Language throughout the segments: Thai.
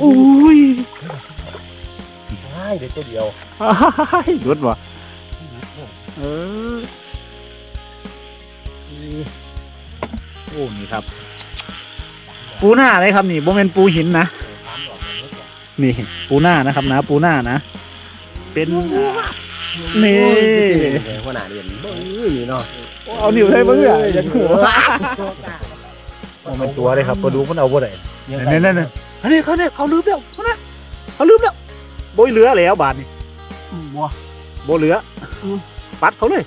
อุ้ยใช่เดี๋ยวตัวเดียวอ้ายหลุดบ่เออโอ้นี่ครับ ปูหน้าเลยครับนี่โบเมนปูหินนะสามดอกเลยก่อนนี่ปูหน้านะครับนะ ปูหน้านะ เป็นอ่านี่หัวหน้าเรียนเบ้ยนี่เนาะเอานิ้วให้เบิ่งอะอยังหัวมันตัวเลยครับปลาดูมันเอาบ่ได้ นั่นนั่นนั่นอันนี้เขาเนี่ยเขาลืมแล้วเขาเนี่ยเขาลืมแล้วโบยเหลือแล้วบาทนี่บัวโบเหลืออปัดเขาเลย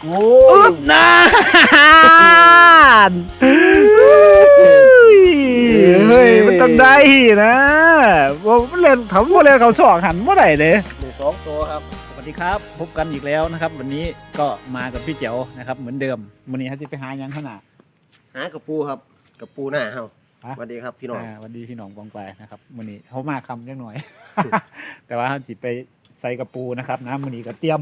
โอ้อึ๊บนานเฮ้ยมันต้องได้นะบ่มันเล่นเขาบ่เล่นเขาสองหันบ่ได้เด้หนึ่งสองตัวครับ สวัสดีครับ พบกันอีกแล้วนะครับ วันนี้ก็มากับพี่เจ๋วนะครับ เหมือนเดิมวันนี้เขาจะไปหายังขนาดหากระปูครับกระปูหน้าเฮาฮะ สวัสดีครับพี่น้องอ่าวันดีพี่น้องบองไปนะครับวันนี้เขามาคำยังหน่อย แต่ว่าเขาจิไปใส่กระปูนะครับนะวันนี้ก็เตรียม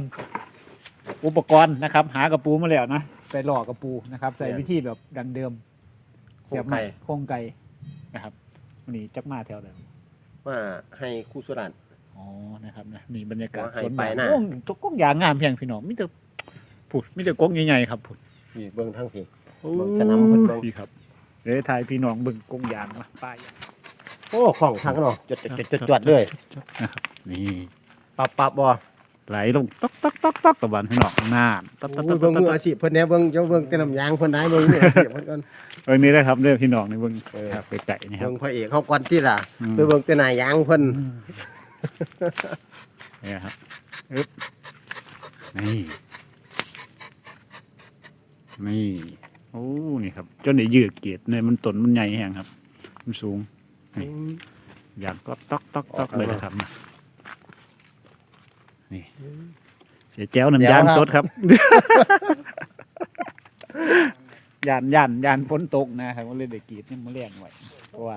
อุปกรณ์นะครับ หากระปูมาแล้วนะไปหลอกกระปูนะครับ ใส่วิธีแบบดังเดิมโครงไก่โครงไก่นะครับวันนี้จักมาแถวเดิมว่าให้คู่สุรัตน์อ๋อนะครับนะนี่บรรยากาศว่าให้สวนไปบ้านนะโอ้ทุกกงยางงามเพียงพี่น้องมิแต่ผุดมิแต่กงใหญ่ๆครับผุดพี่เบิ่งทั้งพี่เบิ่งสนามเพิ่นเบิ่งพี่ครับ เดี๋ยวทายพี่น้องเบิ่งกงยางนะป้ายโอ้ของทางเนาะจดจดจดจดจดเลยนะครับนี่ปับปับบ่ไหลลงต๊อกต๊อกต๊อกต๊อกตะวันพี่น้องน้ำต๊อกต๊อกต๊โอ้อยกต๊เบิ่อกงมือต๊อกอาชีพเพิ่นแหน่เบิ่งเจ้าเบิ่งแต่น้ำยางเพิ่นได้เบิ่งมืออาชีพเพิ่นก่อนเบิ่งนี้ได้ครับเด้อพี่น้องนี่เบิ่งเออครับไปไก่นี่ครับเบิ่งพระเอกเฮาก่อนที่ล่ะอืมไปเบิ่งแต่หน้ายางเพิ่นนี่ครับอึ๊บนี่นี่โอ้นี่ครับจนได้ยืดเกียดเนี่ยมันต้นมันใหญ่แห้งครับ มันสูงนี่อย่างต๊อกต๊อกต๊อกต๊อกเลยนะครับนะนี่เสียแจ้วน้ำยางสดครับยานยานยานฝนตกนะครับก็เลยได้กรีดนี่มาเลี้ยงไว้เพราะว่า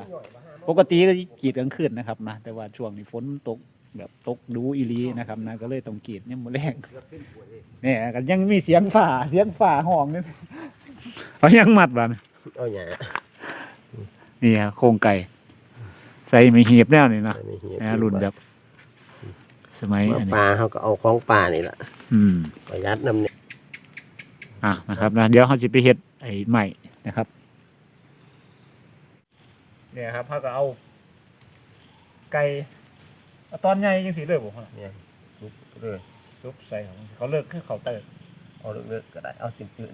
ปกติก็กรีดกลางคืนนะครับนะแต่ว่าช่วงนี้ฝนตกแบบตกดูอีหลีนะครับนะก็เลยต้องกรีดเนี่ยมาแรงเนี่ยกันยังมีเสียงฝ่าเสียงฝ่าห้องนี่ เขายังมัดบ้านเอาหยานี่ฮะโครงไก่ ใส่ไม่เหียบแล้วนี่นะไม่เหี้ยนะรุ่นแบบ สมัยมาอันนี้ปลาเฮาก็เอาของปลานี่ล่ะอืมประหยัดน้ำเนี่ยอะนะครับนะเดี๋ยวเขาจะไปเฮ็ดไอ้ใหม่นะครับ เนี่ยครับเขาก็เอา ไก่เอาตอนใหญ่ยังสีเลยบ่เนี่ยลุกเลยซุปใส่ของเขาเลิกคือเขาเติร์ เอาเลิกๆก็ได้เอาตื่น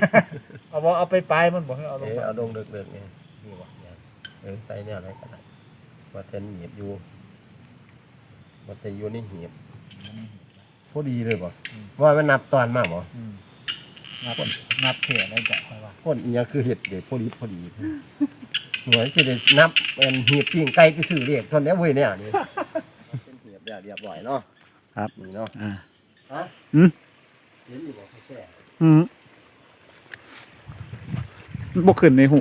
ๆเอาบ่เอาไปปลายมันบ่ให้เอาลเองอไปเอาลงเลิกๆเนี่ยนี่วะเนี่ยเออใส่เนี่ยอะไรก็ได้ว่าเต็นเหียบอยู่ว่าเต็นอยู่นี่เหียบพอดีเลยบ่ว่ามันนับตอนมากบ่อืมนับนับเถี่ยได้จ้ะค่อยว่าคนอีหยังคือเห็ดเด็ดพอดีพอดีหน่วยสิได้นับเป็นเหียบปิ้งไก่ไปซื้อเรียกทนแล้วเว้ยเนี่ยนี่ เป็นเหียบเรียบร้อยเนาะครับ นี่เนาะอ่า ฮะอืม เห็นอยู่บ่เขาแก่อืมบ่ขึ้นในหู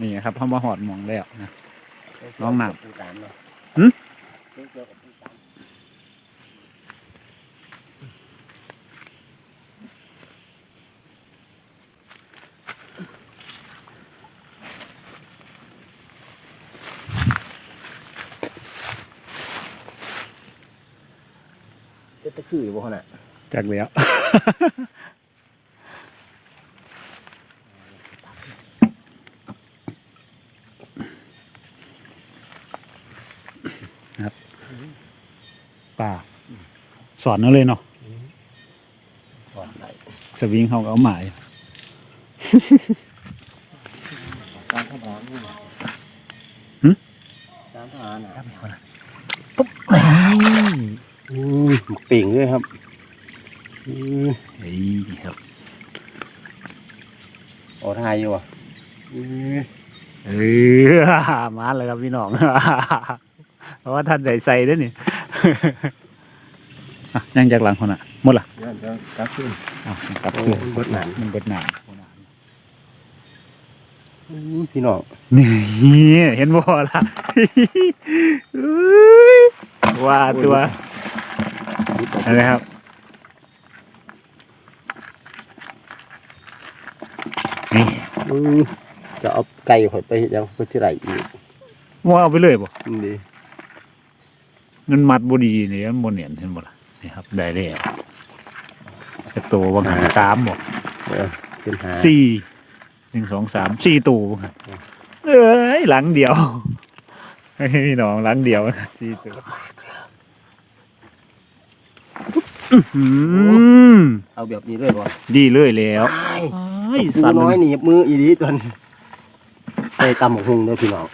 นี่ครับเขามาหอดหมองแล้วนะลองนับปูตามเนาะหึเกี่ยวกับปูตามจะตะคืออยู่บ่ขนาด จากแล้วครับป่าสอนเอาเลยเนาะก่อนไหนสวิงเขาก็เอาหมายการทหารนี่หึการทหารนะครับอือุ้ยเป่งเลยครับอือ เฮ้ยครับโอ้ทายอยู่อะอือเออมาเลยครับพี่น้องเพราะว่าท่านใส่ใส่ด้วยนี่อะยังจากหลังคนอะหมดละเดี๋ยวเดี๋ยวกลับขึ้นอ้าวกลับโอ้คืนมันเบิดหนามมันเบิดหนามอื้อพี่น้องนี่เห็นบ่ล่ะอุ๊ยว่าตัวอะไรครับ นี่ อือ จะเอาไก่หอยไปเฮ็ดหยังไปที่ไหนอีกงัวเอาไปเลยบ่ดีมันมัดบ่ดีนี่มันบ่เนียนเห็นบ่ล่ะนี่ครับ ได้แล้วจะโตบางหันสามบ่เออเป็นหาสี่หนึ่งสองสามสี่ตัวบางหันเอ้ยหลังเดียวให้พี่น้องหลังเดียวสี่ตัวอื้อหือเอาแบบนี้เลยบ่ดีเลยแล้ว ไอ้ไอ้ปูสัตว์น้อยหนีบมืออีดีตัวนี้ใส่ตำหมกหุงเด้อพี่น้อง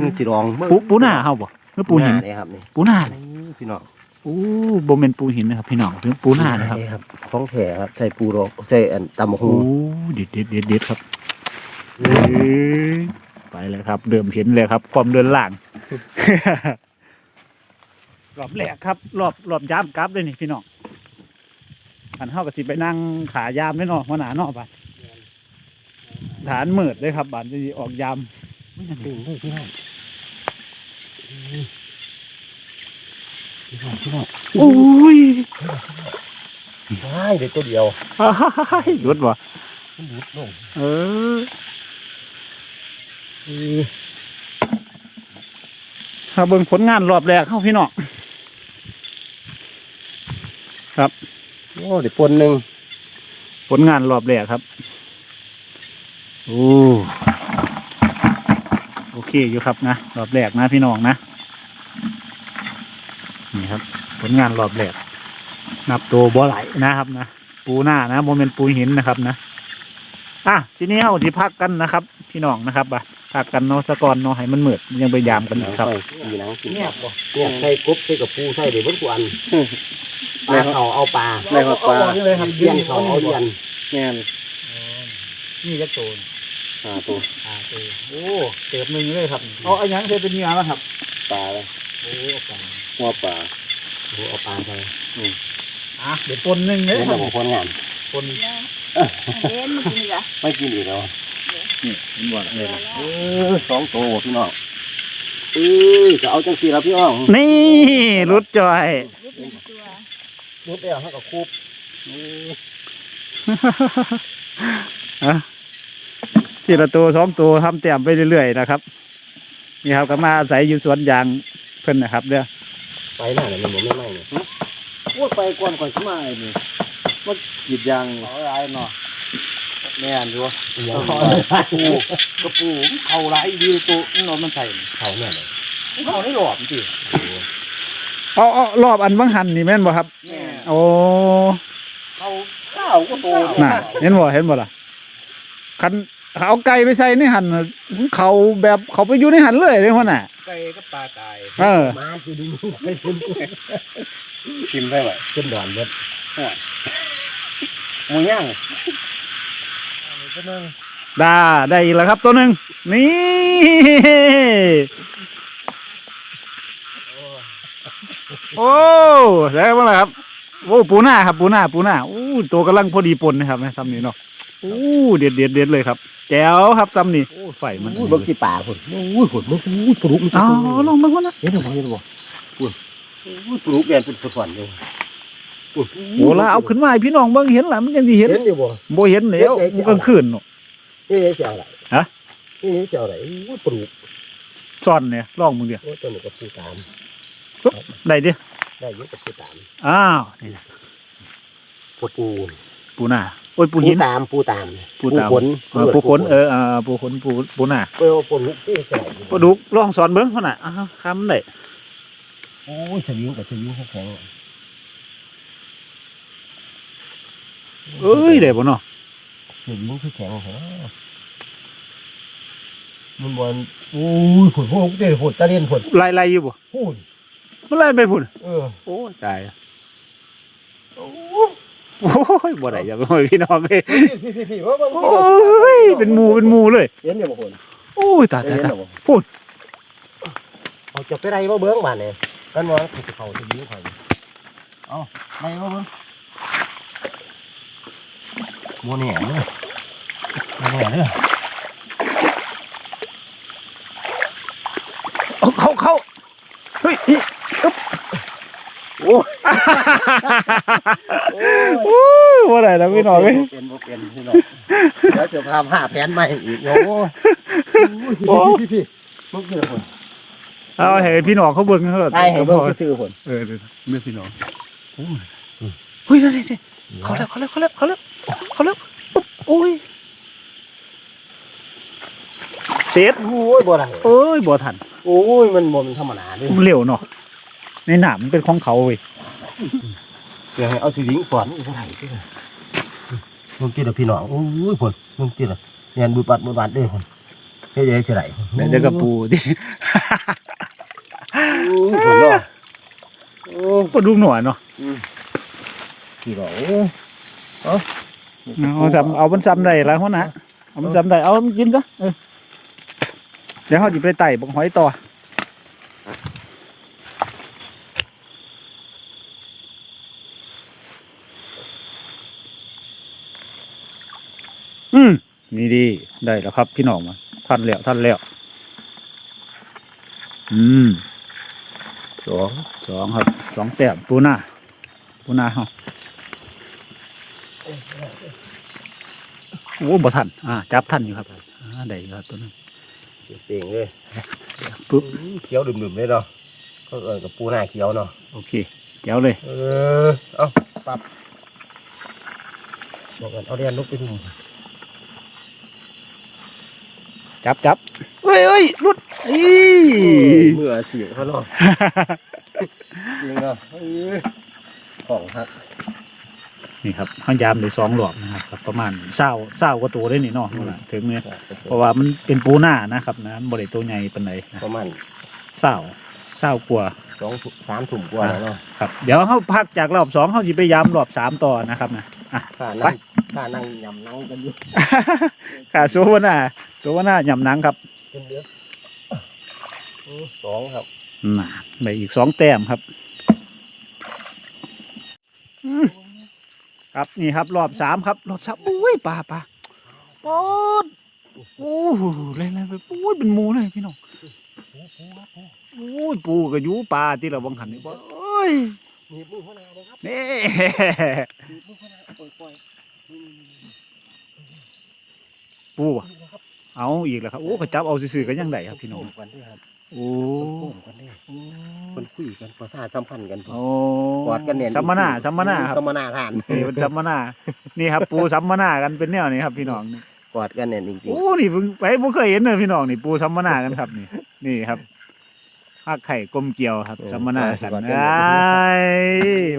มือสิรองเบิ่งปูปูหน้าเฮาบ่คือปูหินเลยครับนี่ปูหน้าเลยพี่น้องโอ้บ่แม่นปูหินนะครับพี่น้องคือปูหน้านะครับครับของแท้ครับใส่ปูรอกใส่อันตำหมกหุโอ้งเด็ดเด็ดเด็ดเด็ดครับเอ้ยไปเลยครับ เดิมเห็นเลยครับ ความเดินล่างรอบแรกครับ รอบรอบยามกลับเลยนี่พี่น้อง อันเฮาก็สิไปนั่งขายามได้เนาะหัวหน้าเนาะบัดฐานมืดเลยครับบัดจะสิออกยามตึงเลยพี่น้องพี่น้องพี่น้องโอ้ยได้เด็กตัวเดียวอ้ายหลุดบ่มันหยุดลงเออถ้าเบิ่งผลงานรอบแรกเข้าพี่น้องโอ้เด็กปนหนึ่งผลงานรอบแรกครับ โอ้ โอเคอยู่ครับนะ รอบแรกนะพี่น้องนะ นี่ครับ ผลงานรอบแรก นับตัวบ่ไหลนะครับนะ ปูหน้านะโมเมนปูหินนะครับนะ อะ ทีนี้เอาที่พักกันนะครับ พี่น้องนะครับอะพักกันเนาะสะกอนเนาะให้มันมืดยังไปยามกันอีกครับ มีหนังกินเนี่ยบ่เนี่ยใส่กบใส่กับปูใส่เดี๋ยวเบิ้ลกวน ปลาเขาเอาปลาได้ครับปลาเลี้ยงเขาเอาเลี้ยงแม่นนี่จะโตนอ่าตัวอ่าเออโอ้เติบหนึ่งเลยครับเอาไอ้หยังเคยเป็นเนื้อแล้วครับปลาเลยโอ้ปลาหัวปลาโอ้เอาปลาไปอะเดี๋ยวปนหนึ่งเลเดี๋ยยวคเรารับของคนงานปนเล่นมันกินเหรอไม่กินอีกแล้วนี่เห็นบ่เลยนะเออสองตัวพี่น้องเออจะเอาจังสีแล้วพี่น้องนี่รุดจอย รูปเป็นตัว รูปแล้วเขาก็คูบอะทีละตัวสองตัวทำเต็มไปเรื่อยๆนะครับ นี่ครับก็มาอาศัยอยู่สวนยางเพิ่นนะครับเด้อไปหน้าเนี่ยมันบ่ไม่ไหม้เนี่ยพูดไปก่อนก่อนขึ้นมาไอ้นี่มันหยิบยางเอาไรเนาะแม่นอยู่วะปูกระปูเขาไรดีตัวเรามันใส่เขาเนี่ยเลยเขาได้หลอมสิงเอาเอารอบอันบังหันนี่แม่นบ่ครับแม่ โอ้เขาเศร้าก็โตน่ะเห็นบ่เห็นบ่ล่ะคันเอาไก่ไปใส่ในหันน่ะเขาแบบเขาไปอยู่ในหันเลยเลยพ่อน่ะไก่ก็ปลาตายเออมาคือดูไปขึ้นกินได้ไหมขึ้นดอนเบิดหมูย่างก็นั่งได้ได้อีกแล้วครับตัวหนึ่งนี่โอ้ได้มาแล้วครับ โอ้ปูหน้าครับ ปูหน้าปูหน้าโอ้ตัวกำลังพอดีปนนะครับนะซ้ำนี่เนาะโอ้เด็ดเด็ดเด็ดเลยครับแจ๋วครับซ้ำนี่โอ้ไฟมันอุ้ยเบิกที่ป่าคนอุ้ยคนเบิกอุ้ยปลุกมันอ๋อลองเบิ่งก่อนนะเห็นหรือเปล่าเห็นหรือเปล่าอุ้ยอุ้ยปลุกเปลี่ยนเป็นฝันเลยโอ้ละเอาขึ้นมาให้พี่น้องเบิ่งเห็นล่ะมันยังสิเห็นเห็นอยู่บ่บ่เห็นแล้วมันกลางคืนเนาะนี่เสียวอะไรฮะนี่เสียวอะไรอุ้ยปลุกซ่อนเนี่ยลองมึงเดียวโอ้ยตัวนี้ก็ปูตามได้ดิ ได้เยอะกับปูตามอ้าวนี่นะปูปูปูหน้าโอ้ยปูหินตามปูตามปูตามขนเออปูขนเออเออปูขนปูปูหน้าเออปูลุกที่ใส่ปลาดุกลองสอนเบิ้งพ่อน่ะอ้าวคำได้โอ้ยสวิงกับสวิงแข็งเอ้ยได้บ่เนาะสวิงคือแข็งเหรอมันบอลโอ้ยผดพวกเด็ดผดตะเลียนผดไล่ไล่อยู่บ่พูด มันไล่ไปพุ่นเออโอ้ยตายโอ้ยบ่ได้อย่าไปให้พี่น้องเอ้ยพี่พี่พี่ว่าว่าโอ้ยเป็นหมู่เป็นหมู่เลยเห็นอยู่บ่คนโอ้ยตายตายตายพูดเอาจะไปไรว่าเบิ้งมาเนี่ยกันว่าคือเขาจะยิ้มเขาเอาไรว่าเบิ้งโมเนี่ยเลยโมเนี่ยเลยเอาเขาเขาเฮ้ยนี่ อึ๊บโอ้โอ้ยบ่ได้แล้วพี่น้องเอ้ยเป็นโมเป็นพี่น้องเดี๋ยวจะพาหาแผนใหม่อีกโอ้พี่พี่พี่มึงคือคนเอาให้พี่น้องเขาเบิ่งเขาได้ให้เบิ่งซื่อๆพุ่นเออเดี๋ยวเมื่อพี่น้องโอ้ยเฮ้ยนั่นนี่นี่เขาแล้วเขาแล้วเขาแล้วเขาแล้วเขาแล้วปุ๊บโอ้ยเสร็จโอ้ยบ่ได้โอ้ยบ่ทันโอ้ยมันบ่มันธรรมดาเด้มันเร็วเนาะ ในหนามมันเป็นของเขาเว้ยเดี๋ยวให้เอาสิลิงสอนอีกเท่าไหร่ซิมึงกินแล้วพี่น้องโอ้ยพุ่นมึงกินแล้วเรียนบุบัดบุบัดเด้อพุ่นเฮ็ดได้สิได้เดี๋ยวเดี๋ยวกับปูดิโอ้ยพุ่นเนาะโอ้ยก็ดูหน่อยเนาะพี่น้องเอาซ้ำเอามันซ้ำได้แล้วหัวหนะเอามันซ้ำได้เอามันกินซะเออเดี๋ยวเขาจะไปไต่บักหอยต่ออืม นี่ดีได้แล้วครับพี่น้องมาท่านแล้วท่านแล้วอืมสองสองครับสองแต้มปูหน้าปูหน้าเฮาโอ้บ่ทันอ่าจับทันอยู่ครับอ่าได้อยู่ครับตัวนึงเป่งเลยปุ๊บเขียวดื่มๆเลยเนาะก็เอินกับปูหน้าเขียวเนาะโอเคเจ๋วเลย เออเอาปรับบอกกันเอาเรียนลุกไปทุ่ม จับจับเฮ้ยเฮ้ยหลุดอีเมื่อเสียงเขาเนาะจริงเนาะเออของฮักนี่ครับห้างยามได้สองหลอกนะครับครับประมาณเศร้าเศร้ากว่าตัวได้นี่เนาะนั่นล่ะถึงเนี่ยเพราะว่ามันเป็นปูหน้านะครับนะบ่ได้ตัวใหญ่ปานใดนะประมาณเศร้าเศร้ากว่าสองถุงสามถุงกว่าแล้วเนาะครับ เดี๋ยวเขาพักจากรอบสองเขาจะไปย้ำรอบสามต่อนะครับนะ อะ ข้านั่งข้านั่งยำนั่งกันอยู่ค่ะโซวนาโซวนาหยำหนังครับเป็นเดืออือสองครับน่ะไปอีกสองแต้มครับอืมครับนี่ครับ รอบสามครับรอบสามอุ้ยปลาปลาปอดโอ้โหเล่นๆไปปุ้ยเป็นหมูเลยพี่น้องโอ้ยปูกับยูปลาที่เราบังหันนี่ปโอ้ย มีมือข้างหน้าเลยครับนี่มีมือข้างหน้าปล่อยปล่อยนี่ปูอะเอาอีกแล้วครับ โอ้เขาจับเอาซื่อๆกันยังไงครับพี่น้องกันด้วยครับโอ้คนกันด้วยคนคุยกันภาษาสัมพันธ์กันโอ้กอดกันเนี่ยสัมมนาสัมมนาครับสัมมนาทานนี่เป็นสัมมนา นี่ครับ ปูสัมมนากันเป็นแนวนี้ครับ พี่น้องนี่กอดกันเนี่ยจริงโอ้นี่เพิ่งไปผมเคยเห็นเลยพี่น้องนี่ปูสัมมนากันครับนี่นี่ครับ ภาคไข่กลมเกลียวครับสัมมนากันไอ้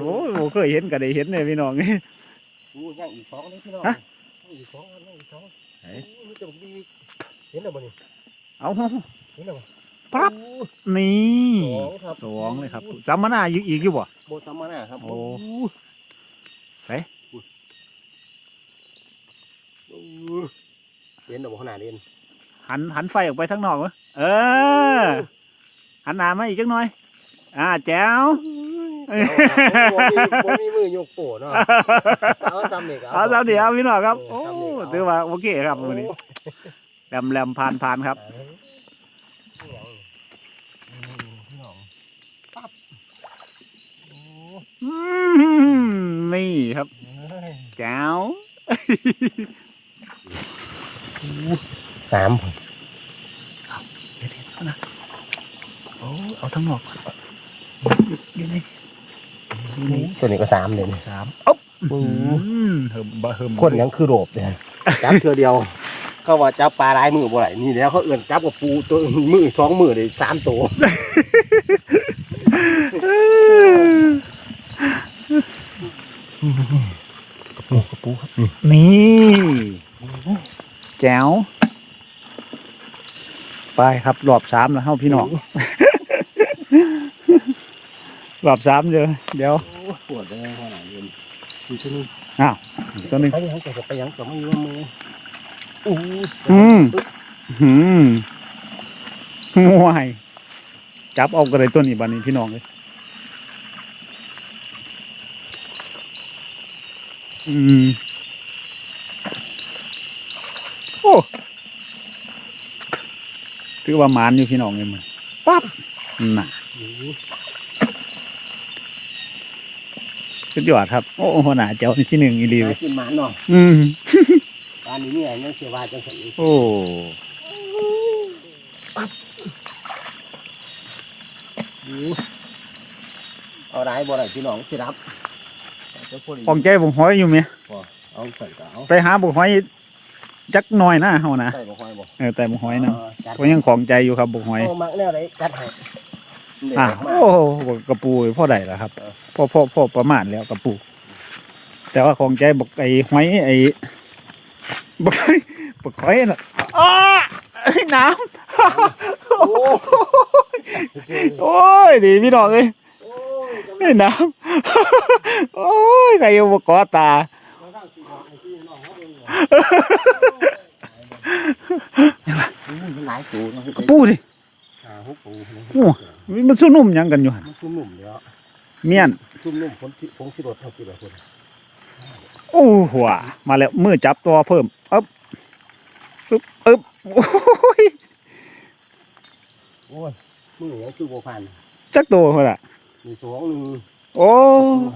โอ้ยผมเคยเห็นก็ได้เห็นเลยพี่น้องนี่ๆอู้ย่างอีกสองเลยพี่น้องฮะย่างอีกสองครับย่างอีกสองไหนอู้นี่จะบอกดีเห็นแล้วบ่นี่เอาเห็นแล้วบ่ปั๊บอู้นี่สองครับสองเลยครับสัมมนาอยู่อีกอยู่บ่โบสัมมนาครับโอ้ไปอู้เห็นแล้วบ่ขนาดเด่นหันหันไฟออกไปทางนอกเหรอเออ หันหน้ามาอีกจักหน่อย อ่าแจ๋วบ่มีบ่มีมือยกโป้เนาะเอาจำนี่ก็เอาสามเดียวพี่น้องครับเอโอ้อจำนี่ก็เถือว่าโอเคครับวันนี้แหลมแหลมผ่านผ่านครับ อืมนี่ครับ แจ๋ว สามเดี๋ยวๆเอานะโอ้ เอาทั้งนอกก่อนอยู่นี่อยู่นี่ตัวนี้ก็สามเลยสามอ๊บอือืมเฮิมบะเฮิมคนยังคือโรบเนี่ยจับเทือเดียว เขาว่าจับปลาหลายมือบ่ไหลนี่แล้วเขาเอื่นจับกับปูตัวมือสองมือเลยสามตัวกระปูครับนี่แจ๋วไปครับรอบสามแล้วเฮ้าพี่น้อง รอบสามเดี๋ยวเดี๋ยวปวดเลยขนาดเย็นดูที่นี่อีกตัวหนึ่งเขายังจะไปยังกับไม่รู้มืออู้อืมหืมง่ายจับเอากระไรตัวนี้บันนี้พี่น้องเลยอืมโอ้ถือว่าหมานอยู่พี่น้องเลยมันปั๊บน่ะ สุดยอดครับ โอ้หัวหน้าเจ้านี่ที่หนึ่งอีรีหาเลยกินหมาเนาะอืมปลานี้เนี่ยยังเสียว่าจังสันโอ้เอาได้บ่ได้พี่น้องสิรับเอาพอดีของใจบุกหอยอยู่ไหมเอาใส่ก็เอาไปหาบุกหอยจักหน่อยนะเฮานะใส่บ่ค่อยบ่เออแต่บุกหอยนะเจัดก็ยังของใจอยู่ครับบุกหอยเอามักแนวไหนจัดให้เด็ด อะมากโอ้โหกระปูพ่อใดล่ะครับเออพ่อพ่อพ่อประมาณแล้วกระปู แต่ว่าของใจบอกไอ้หอยไอ้บอกไอ้บอกหอยน่ะอ้าไอ้น้ำโอ้โอ้ยดีพี่น้องเอ้ยโอ้ยไอ้น้ำโอ้ยใครเอามาเกอตามันหลายตัวเนาะกระปูดิ อ่าหุบปูโอ้มันสู้นุ่มหยังกันอยู่หั่นมันชุ่มนุ่มเดี๋ยวเมียนชุ่มนุ่มผงที่ผงที่รถเท่ากี่แบบคนโอ้หัวมาแล้วมือจับตัวเพิ่มอึ๊บอึ๊บอึ๊บโอ้ยโอ้ยมือยังคือโบพันจักตัวเท่าไหร่มีสองหนึ่งโอ้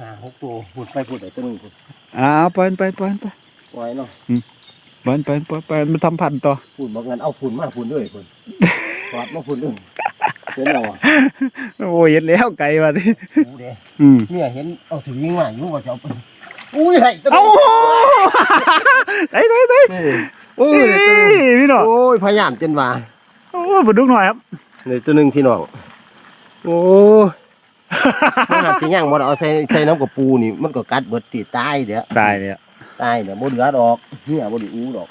ห้าหกตัวพูดไปพูดไปตัวหนึ่งพูดอ่าไปไปไปไปไว้เนาะไปไปไปไปมันทำพันธุ์ต่อพูดบอกงั้นเอาฝุ่นมาฝุ่นด้วยฝุ่น กอดมาฝุ่นด้วยเห็นเราอะโอ้ยเห็นแล้วไกลว่ะดิดูเด้อืมเมียเห็นเอาถึงยิงมาอยู่ว่าจะเอาไปอุ้ยไหตัวเอ้าไหนไหนไหนโอ้ยนี่พี่น้องโอ้ยพยายามจนว่าโอ้ยมาดูหน่อยครับในตัวหนึ่งพี่น้องโอ้ยมันหักสิย่างบ่ได้เอาใส่ใส่น้ำกับปูนี่มันก็กัดเบิดตีตายเดี๋ยวตายเลยอะตายเดี๋ยวบ่เหลือดอกเหี้ยบ่ได้อู้ดอก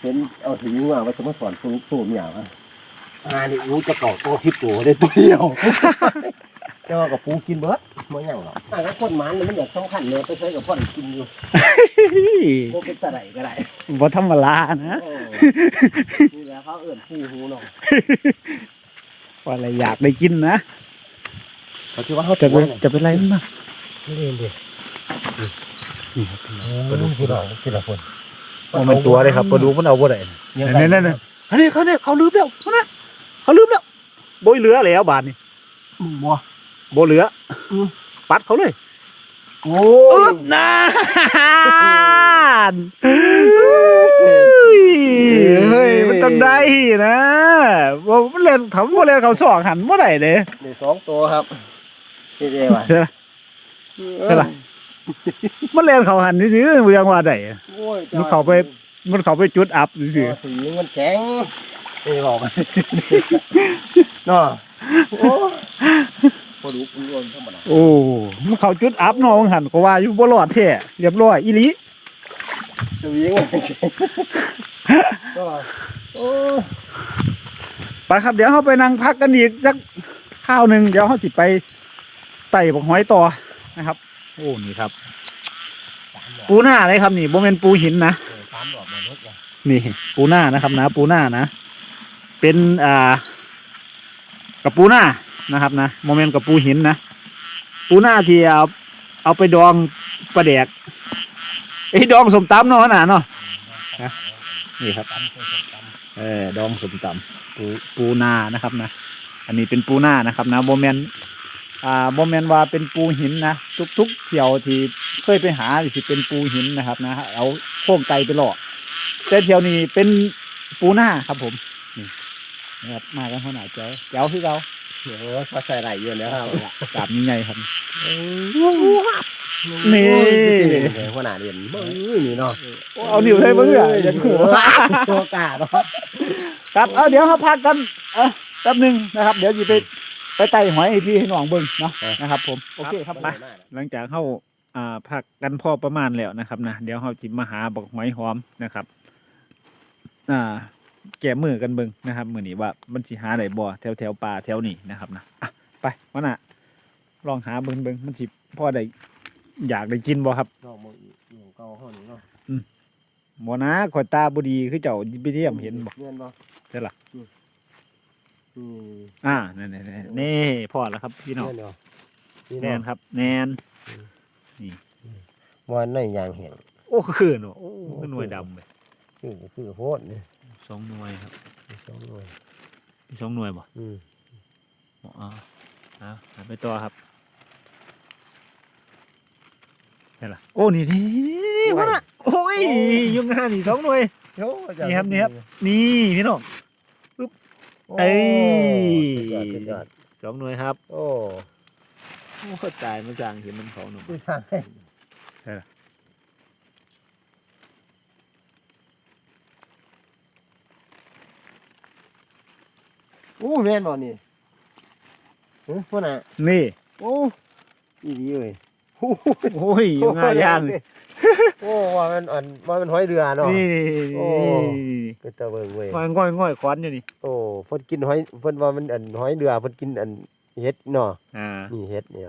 เห็นเอาถึงยิงมาไว้จะมาสอนตัวตัวเมียว่า อ่านี่อู้จะเก่าตัวทิพตัวได้ตัวเดียวเจ้ากับปูกินเบิดบ่ย่างหรอกถ้าก็คนหมันนี่มันอยากสำคัญเลยไปใช้กับพ่อได้กินอยู่บ่เป็นตะไดก็ได้บ่ธรรมดานะโอ้นี่แหละเขาเอิ้นปูหูเนาะว่าอะไรอยากได้กินนะเขาคิดว่าเขาจะจะไปจะไปไล่มันมาเล่นดินี่ครับปลาดุกพี่น้องทีละคนมันเป็นตัวเลยครับปลาดูมันเอาบ่ได้ยังนั่นนั่นนั่นอันนี้เขาเนี่ยเขาลืมแล้วเขาเนี่ย เขาลืมแล้วโบยเหลือแล้วบาทนี่บัว โบเหลืออม ปัดเขาเลยโอ้อึ๊ยบนานเฮ้ยมันต้องได้นะว่ามันเล่นทำบ่เล่นเขาสองหันบ่ได้เลยมีสองตัวครับนี่เดียวว่ะเห็นไหมเท่าไหร่มันเล่นเขาหันนี่ถือมันยังว่าได้ โอ้ยมันเข้าไป มันเขาไปจุดอัพนี่ถือสีมันแข็ง นี่บอกมาสิเนาะโอ้ปลาดุกมันรวมธรรมดาโอ้มันเขาจุดอัพเนาะมันหันก็ว่าอยู่บ่รอดแท้เรียบร้อยอีหลีจะวิ่งมันแข็งก็โอ้ไปครับเดี๋ยวเขาไปนั่งพักกันอีกสักข้าวหนึ่งเดี๋ยวเขาสิไปไต่บักหอยต่อนะครับ โอ้นี่ครับสามหลอดปูหน้าเลยครับนี่โบเมนปูหินนะเออสามหลอดมาลดว่ะนี่ปูหน้านะครับนะ ปูหน้านะ เป็นอ่ากับปูหน้านะครับนะโมเมนต์กับปูหินนะปูหน้าที่เอาเอาไปดองปลาแดกไอ้ดองสมตำเนาะน่ะเนาะนี่ครับเออดองสมตำปูปูนานะครับนะ อันนี้เป็นปูนานะครับนะโบแมนต์อ่าโบแมนต์ว่าเป็นปูหินนะทุกๆเที่ยวที่เคยไปหาสิเป็นปูหินนะครับนะเอาโค้งไก่ไปหลอกแต่เที่ยวนี้เป็นปูหน้าครับผม นี่นะครับมากันเท่าไหร่เจ้าเจ้าคือเราเดี๋ยวเขาใส่ไหลเยอะแล้วครับกาบใหญ่ๆครับนี่นี่หัวหน้าเรียนมือนี่เนาะเอานิ้วให้เบิ่งอะอย่างหัวตัวกาเนาะครับเอาเดี๋ยวเขาพักกันเออแป๊บหนึงนะครับ เดี๋ยวจะไปไปไต่หอยให้พี่ให้น้องเบิ่งเนาะนะครับ ผมโอเคครับไปหลังจากเข้าอ่าพักกันพ่อประมาณแล้วนะครับนะเดี๋ยวเขาจิมาหาบอกหอยหอมนะครับ อ่า แก้มือกันเบิงนะครับมือนี้ว่ามันสิหาได้บ่แถวแถวป่าแถวนี้นะครับนะอะไปวะน่ะลองหาเบิงเบิงมันสิพ่อได้อยากได้กินบ่ครับนอกมืออีกอย่างเก่าห้องนี้เนาะบ่นะข่อยตาบ่ดีคือเจ้าไปเยี่ยมเห็นบ่เงินบ่ใช่ล่ะอืมอ่านี่นี่นี่นี่พ่อแล้วครับพี่น้องเงินเนาะนี่แนนเนาะครับ แนนวันในยางเห็นโอ้คือเนาะโอ้คือหน่วยดำเลยคือคือโคตรนี่ สองหน่วยครับสองหน่วยมีสองหน่วยบ่อืมอ๋ออ่าหาไปต่อครับนี่ล่ะโอ้นี่นี่วะน่ะโอ้ยยุงงานนี่สองหน่วย โอ้อาจาย์นี่ครับนี่ครับ นี่พี่น้องโเอ้ยสุดยอดสุดยอดสองหน่วยครับโอ้โอ้ตายมาจางเห็นมันเขาหนุ่ม ไม่ใช่ เออ โอ้แม่นบ่นี่เฮ้ยพ่อน่ะนี่โอ้อีดีเอ้ยโอ้โอ้ยอยู่ง่ายย่างนี่โอ้ว่ามันอันว่ามันหอยเรือเนาะนี่โอ้ก็ตะเบิงเว้ยง่อยง่อยง่อยควันอยู่นี่โอ้เพิ่นกินหอยเพิ่นว่ามันอันหอยเรือเพิ่นกินอันเห็ดเนาะอ่านี่เห็ดเนี่ย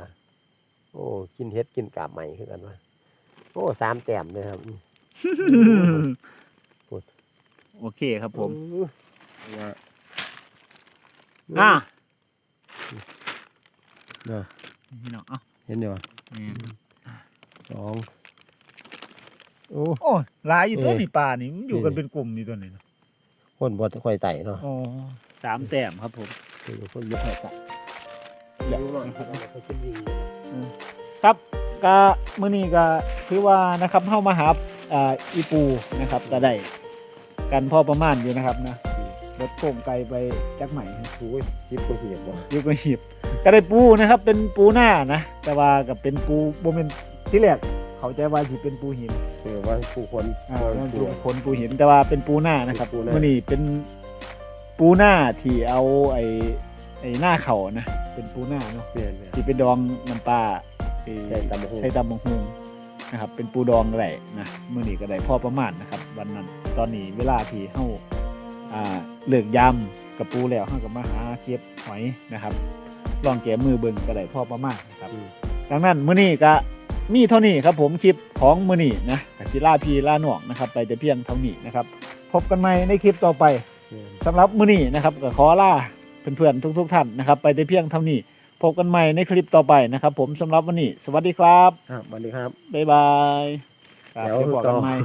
โอ้กินเห็ดกินกาบใหม่คือกันวะโอ้สามแต้มเลยครับพูดโอเคครับผมเอออะเนาะพี่น้องเอ้าเห็นเดี๋ยวนี่สองโอ้โอ้หลายอยู่ตัวเออนี่ปลานี่มันอยู่กันนี่เป็นกลุ่มนี่ตัวนี้เนาะคนบ่ค่อยไต่เนาะอ๋อสามแต้มครับผมคือคนบ่ค่อยไต่เดี๋ยวเขาจะยิงครับก็มื้อนี้ก็ถือว่านะครับเฮามาหาอ่าอีปูนะครับก็ได้กันพอประมาณอยู่นะครับนะ รถโป่งไกลไปจักใหม่โอ้ยจิบก็เหียบบ่เยอะกว่าหีบก็ได้ปูนะครับ เป็นปูหน้านะแต่ว่ากับเป็นปูโบเมนที่แรกเขาใจว่าสิเป็นปูหินเออว่าผู้คนอ่าบ่เป็นปูปูคนปูหินแต่ว่าเป็นปูหน้านะครับเป็นปูหน้ามื่อนี้เป็นปูหน้าที่เอาไอ้ไอ้หน้าเขานะเป็นปูหน้าเนาะเปลี่ยนเนี่ยที่เป็นดองน้ำปลาไอ้ใช่ตำบักหุ่งใช้ตำบักฮุงนะครับ เป็นปูดองอะไรนะมื่อนี้ก็ได้พอประมาณนะครับ วันนั้นตอนนี้เวลาที่เฮาอ่า เลิกยำกับปูแล้วเฮาก็มาหาเก็บหอยนะครับลองแกะมือเบิ่งก็ได้พอประมาณนะครับอืมดังนั้นมื้อนี้ก็มีเท่านี้ครับผมคลิปของมื้อนี้นะกัสิล่าพีล่าหนวกนะครับไปแต่เพียงเท่านี้นะครับพบกันใหม่ในคลิปต่อไปเปลี่ยนสำหรับมื้อนี้นะครับก็ขอลาเพื่อนๆทุก ๆ ท่านนะครับ ไปแต่เพียงเท่านี้พบกันใหม่ในคลิปต่อไปนะครับ ผมสำหรับวันนี้ สวัสดีครับครับสวัสดีครับบ๊ายบายครับเดี๋ยวเดี๋ยวบอกกันต่อใหม่